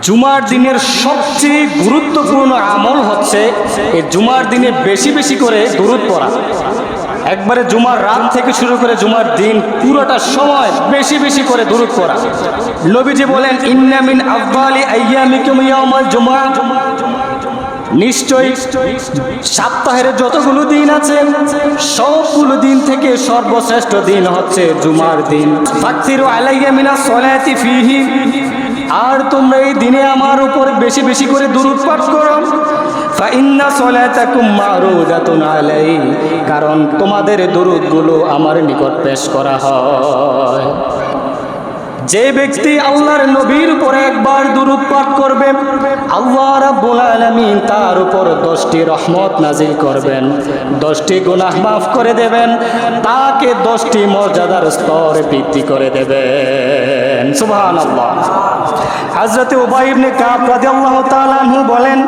জুমার দিনের সবচেয়ে গুরুত্বপূর্ণ আমল হচ্ছে এই জুমার দিনে বেশি বেশি করে দূরত পড়া। একবারে জুমার রাত থেকে শুরু করে জুমার দিন পুরোটা সময় বেশি বেশি করে দূরত পড়া। নবীজি বলেন ইন্নামিন আফদালি আইয়ামিকুম জুমা। নিশ্চয়ই সপ্তাহের যতগুলো দিন আছে, সবগুলো দিন থেকে সর্বশ্রেষ্ঠ দিন হচ্ছে জুমার দিন। ফাকতিরু আলাইয়া মিনা সলাতি ফিহি। আর তোমরা এই দিনে আমার উপর বেশি বেশি করে দুরূদ করো। কারণ তোমাদের দুরূদগুলো আমার নিকট পেশ করা হয়। যে ব্যক্তি আল্লাহর নবীর উপর দুরূদ পাঠ করবে। আল্লাহ রাব্বুল আলামিন তার উপর দশটি রহমত নাজিল করবেন। দশটি গুনাহ মাফ করে দেবেন। তাকে দশটি মর্যাদার স্তর বৃদ্ধি করে দেবেন। সুবহানাল্লাহ। হযরতে উবাই ইবনে কাব রাদিয়াল্লাহু তাআলা বলেন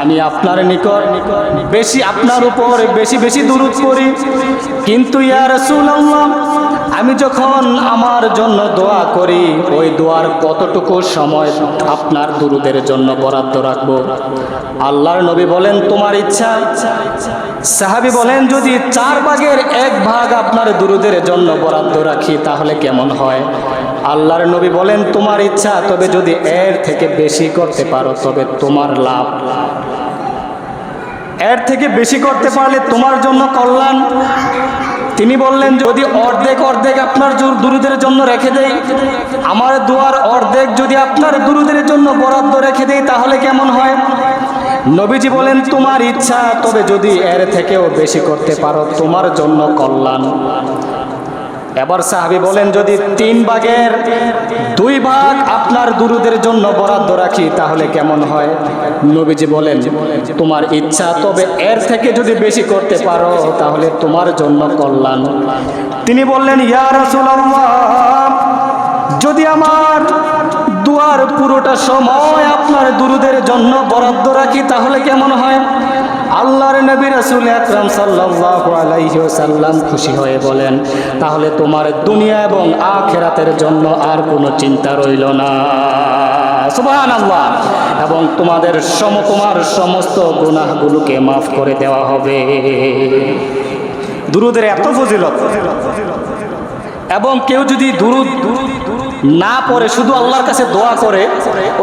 আমি আপনার নিকট বেশি আপনার উপর বেশি বেশি দুরূদ পড়ি। কিন্তু ইয়ার রাসূলুল্লাহ, আমি যখন আমার জন্য দোয়া করি, ওই দোয়ার কতটুকু সময় আপনার দুরুদের জন্য বরাদ্দ রাখব? আল্লাহর নবী বলেন, তোমার ইচ্ছা। সাহাবি বলেন, যদি চার ভাগের এক ভাগ আপনার দুরুদের জন্য বরাদ্দ রাখি, তাহলে কেমন হয়? আল্লাহর নবী বলেন, তোমার ইচ্ছা, তবে যদি এর থেকে বেশি করতে পারো, তবে তোমার লাভ। এর থেকে বেশি করতে পারলে তোমার জন্য কল্যাণ। তিনি বললেন, যদি অর্ধেক অর্ধেক আপনার দুরুদের জন্য রেখে দেই, আমার দুয়ার অর্ধেক যদি আপনার দুরুদের জন্য বরাদ্দ রেখে দেই, তাহলে কেমন হয়? নবীজি বলেন, তোমার ইচ্ছা, তবে যদি এর থেকেও বেশি করতে পারো, তোমার জন্য কল্যাণ। এবার সাহাবি বলেন, যদি তিন ভাগের দুই ভাগ আপনার দুরুদের জন্য বরাদ্দ রাখি, তাহলে কেমন হয়? নবীজি বলেন, তোমার ইচ্ছা, তবে এর থেকে যদি বেশি করতে পারো, তাহলে তোমার জন্য কল্যাণ। তিনি বললেন, ইয়া রাসূলুল্লাহ, যদি আমার দুয়ার পুরোটা সময় আপনার দুরুদের জন্য বরাদ্দ রাখি, তাহলে কেমন হয়? আল্লাহর নবী রাসূল আকরাম সাল্লাল্লাহু আলাইহি ওয়াসাল্লাম খুশি হয়ে বলেন, তাহলে তোমার দুনিয়া এবং আখেরাতের জন্য আর কোনো চিন্তা রইল না। সুবহানাল্লাহ। এবং তোমাদের সম তোমার সমস্ত গুনাহগুলোকে মাফ করে দেওয়া হবে। দুরুদের এত ফজিলত। এবং কেউ যদি দুরুদ দুরুদ না পড়ে, শুধু আল্লাহর কাছে দোয়া করে,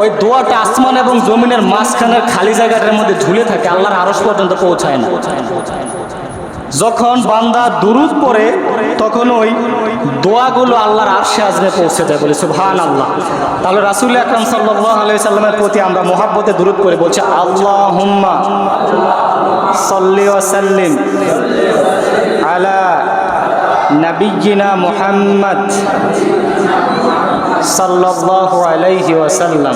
ওই দোয়াটা আসমান এবং জমিনের মাঝখানের খালি জায়গাটার মধ্যে ঝুলে থাকে, আল্লাহর আরস পর্যন্ত পৌঁছায় না। যখন বান্দা দুরুদ পড়ে, তখন ওই দোয়াগুলো আল্লাহর আরশে আজমে পৌঁছে যায় বলে সুবহান আল্লাহ তাহলে রাসুল আকরাম সাল্লাহ আলাই সাল্লামের প্রতি আমরা মহাব্বতে দুরুদ করে বলছি আল্লাহ হুম্মা সাল্লি ওয়াসাল্লিম আলা নবিয়িনা মুহাম্মদ সাল্লাল্লাহু আলাইহি ওয়াসাল্লাম